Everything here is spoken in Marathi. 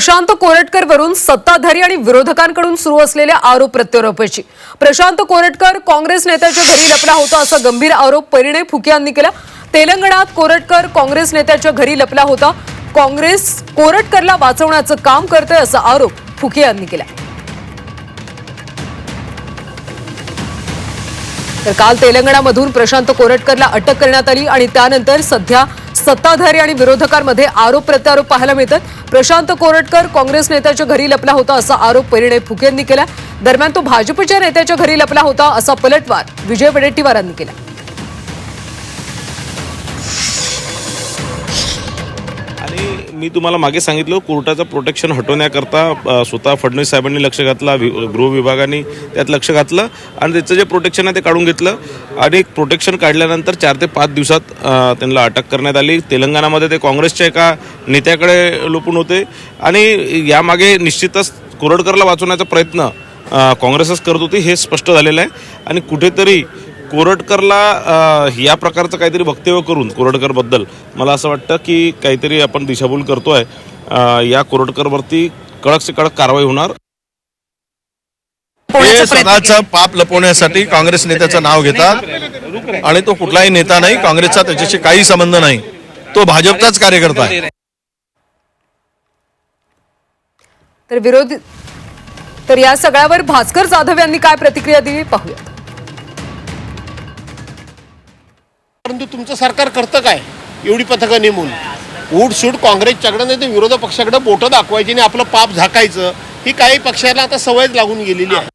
प्रशांत कोरटकर वरून सत्ताधारी आणि विरोधकांकडून सुरू असलेल्या आरोप प्रत्यारोपाची. प्रशांत कोरटकर काँग्रेस नेत्याच्या घरी लपला होता असा गंभीर आरोप परिणय फुके यांनी केला. तेलंगणात कोरटकर काँग्रेस नेत्याच्या घरी लपला होता. काँग्रेस कोरटकरला वाचवण्याचं काम करते असा आरोप फुके यांनी केला. तर काल तेलंगणामधून प्रशांत कोरटकरला अटक करण्यात आली आणि त्यानंतर सध्या सत्ताधारी आणि विरोधकांमध्ये आरोप प्रत्यारोप पाहायला मिळतात. प्रशांत कोरटकर काँग्रेस नेत्याच्या घरी लपला होता असा आरोप परिणय फुके यांनी केला. दरम्यान तो भाजपच्या नेत्याच्या घरी लपला होता असा पलटवार विजय वडेट्टीवारांनी केला. आणि मी तुम्हाला मागे सांगितलं कोर्टाचं प्रोटेक्शन हटवण्याकरता स्वतः फडणवीस साहेबांनी लक्ष घातला वि- गृह विभागाने त्यात लक्ष घातलं आणि त्याचं जे प्रोटेक्शन आहे ते काढून घेतलं आणि प्रोटेक्शन काढल्यानंतर चार ते पाच दिवसात त्यांना अटक करण्यात आली. तेलंगणामध्ये ते काँग्रेसच्या एका नेत्याकडे लोपून होते आणि यामागे निश्चितच कोरडकरला वाचवण्याचा प्रयत्न काँग्रेसच करत होती हे स्पष्ट झालेलं आहे. आणि कुठेतरी कोरटकरला या प्रकारचं काहीतरी वक्तव्य करून कोरटकरबद्दल मला असं वाटतं की काहीतरी आपण दिशाभूल करतोय. अ, या कोरटकरवरती कडक से कडक कारवाई होणार. हे स्वतःचं पाप लपवण्यासाठी काँग्रेस नेत्याचं नाव घेतात आणि तो कुठलाही नेता नाही काँग्रेसचा त्याच्याशी काही संबंध नाही. तो भाजपचाच कार्यकर्ता आहे. तर विरोधी तर या सगळ्यावर भास्कर जाधव यांनी काय प्रतिक्रिया दिली? पाहूया परंतु तुमचं सरकार करतं काय? एवढी पथकं नेमून. उडसूड काँग्रेसच्याकडं नाही तर विरोधी पक्षाकडे बोटं दाखवायची आणि आपलं पाप झाकायचं. ही काही पक्षाला आता सवयच लागून गेलेली आहे.